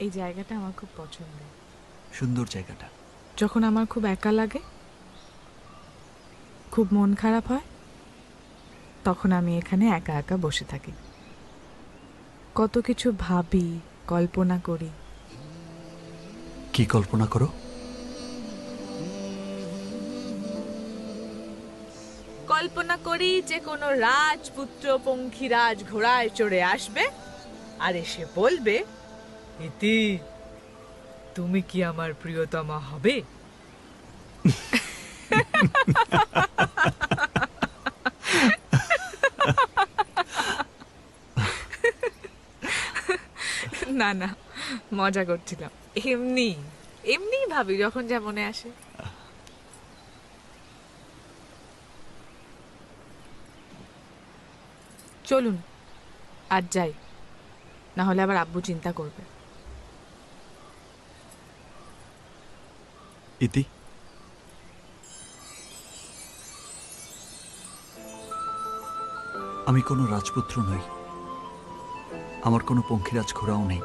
এই জায়গাটা আমার খুব পছন্দের। সুন্দর জায়গাটা। যখন আমার খুব একা লাগে খুব মন খারাপ হয় তখন আমি এখানে একা একা বসে থাকি। কত কিছু ভাবি কল্পনা করি। কি কল্পনা করো? কল্পনা করি যে কোনো রাজপুত্র পঙ্খিরাজ ঘোড়ায় চড়ে আসবে আর এসে বলবে ইতি, তুমি কি আমার প্রিয়তমা হবে? না না, মজা করছিলাম। এমনি এমনি ভাবি যখন যা মনে আসে। চলুন আর যাই। না হলে আবার আব্বু চিন্তা করবে। ইতি। আমি কোনো রাজপুত্র নই। আমার কোনো পঙ্খিরাজ ঘোড়াও নেই।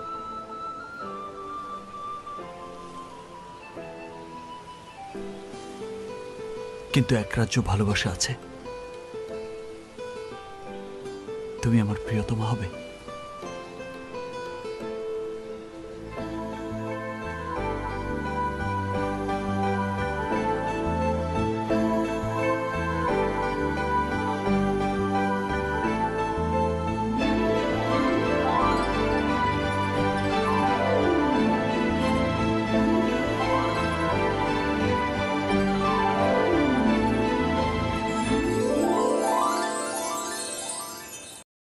কিন্তু এক রাজ্য ভালোবাসা আছে। তুমি আমার প্রিয়তমা হবে।